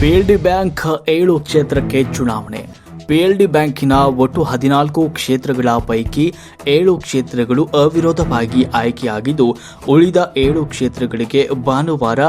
PLD bank ಏಳು ಕ್ಷೇತ್ರಕ್ಕೆ ಚುನಾವಣೆ. ಪಿಎಲ್ಡಿ ಬ್ಯಾಂಕಿನ ಒಟ್ಟು ಹದಿನಾಲ್ಕು ಕ್ಷೇತ್ರಗಳ ಪೈಕಿ ಏಳು ಕ್ಷೇತ್ರಗಳು ಅವಿರೋಧವಾಗಿ ಆಯ್ಕೆಯಾಗಿದ್ದು, ಉಳಿದ ಏಳು ಕ್ಷೇತ್ರಗಳಿಗೆ ಭಾನುವಾರ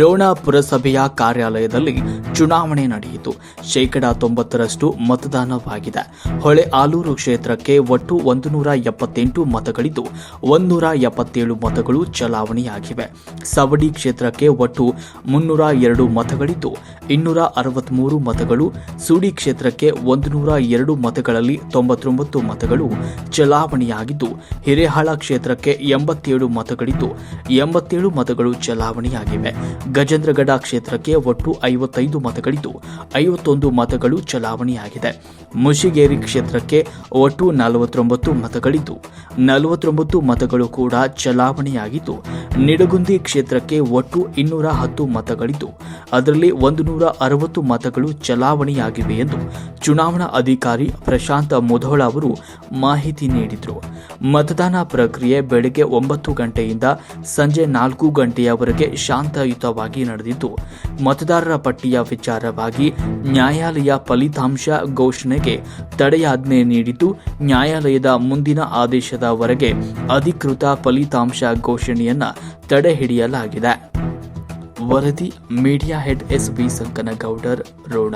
ರೋಣ ಪುರಸಭೆಯ ಕಾರ್ಯಾಲಯದಲ್ಲಿ ಚುನಾವಣೆ ನಡೆಯಿತು. ಶೇಕಡಾ ತೊಂಬತ್ತರಷ್ಟು ಮತದಾನವಾಗಿದೆ. ಹೊಳೆ ಆಲೂರು ಕ್ಷೇತ್ರಕ್ಕೆ ಒಟ್ಟು ಒಂದು ನೂರ ಎಪ್ಪತ್ತೆಂಟು ಮತಗಳಿದ್ದು, ಒಂದೂರ ಎಪ್ಪತ್ತೇಳು ಮತಗಳು ಚಲಾವಣೆಯಾಗಿವೆ. ಸವಡಿ ಕ್ಷೇತ್ರಕ್ಕೆ ಒಟ್ಟು ಮುನ್ನೂರ ಎರಡು ಮತಗಳಿದ್ದು, ಇನ್ನೂರ ಅರವತ್ಮೂರು ಮತಗಳು, ಸುಡಿ ಕ್ಷೇತ್ರಕ್ಕೆ ಒಂದು ನೂರ ಎರಡು ಮತಗಳಲ್ಲಿ ತೊಂಬತ್ತೊಂಬತ್ತು ಮತಗಳು ಚಲಾವಣೆಯಾಗಿದ್ದು ಹಿರೇಹಾಳ ಕ್ಷೇತ್ರಕ್ಕೆ ಎಂಬತ್ತೇಳು ಮತಗಳಿದ್ದು, ಎಂಬತ್ತೇಳು ಮತಗಳು ಚಲಾವಣೆಯಾಗಿವೆ. ಗಜೇಂದ್ರಗಡ ಕ್ಷೇತ್ರಕ್ಕೆ ಒಟ್ಟು ಐವತ್ತೈದು ಮತಗಳಿದ್ದು, ಐವತ್ತೊಂದು ಮತಗಳು ಚಲಾವಣೆಯಾಗಿದೆ. ಮುಷಿಗೇರಿ ಕ್ಷೇತ್ರಕ್ಕೆ ಒಟ್ಟು ನಲವತ್ತೊಂಬತ್ತು ಮತಗಳಿದ್ದು, ನಲವತ್ತೊಂಬತ್ತು ಮತಗಳು ಕೂಡ ಚಲಾವಣೆಯಾಗಿದ್ದು, ನಿಡಗುಂದಿ ಕ್ಷೇತ್ರಕ್ಕೆ ಒಟ್ಟು ಇನ್ನೂರ ಹತ್ತು ಮತಗಳಿದ್ದು, ಅದರಲ್ಲಿ ಒಂದು ನೂರ ಅರವತ್ತು ಮತಗಳು ಚಲಾವಣೆಯಾಗಿವೆ ಎಂದು ಚುನಾವಣಾ ಅಧಿಕಾರಿ ಪ್ರಶಾಂತ್ ಮುಧೋಳ ಅವರು ಮಾಹಿತಿ ನೀಡಿದರು. ಮತದಾನ ಪ್ರಕ್ರಿಯೆ ಬೆಳಗ್ಗೆ ಒಂಬತ್ತು ಗಂಟೆಯಿಂದ ಸಂಜೆ ನಾಲ್ಕು ಗಂಟೆಯವರೆಗೆ ಶಾಂತಯುತವಾಗಿ ನಡೆದಿದ್ದು, ಮತದಾರರ ಪಟ್ಟಿಯ ವಿಚಾರವಾಗಿ ನ್ಯಾಯಾಲಯ ಫಲಿತಾಂಶ ಘೋಷಣೆಗೆ ತಡೆಯಾಜ್ಞೆ ನೀಡಿದ್ದು, ನ್ಯಾಯಾಲಯದ ಮುಂದಿನ ಆದೇಶದವರೆಗೆ ಅಧಿಕೃತ ಫಲಿತಾಂಶ ಘೋಷಣೆಯನ್ನ ತಡೆಹಿಡಿಯಲಾಗಿದೆ ವರದಿ, media head S B Sankanagoudar, Ron.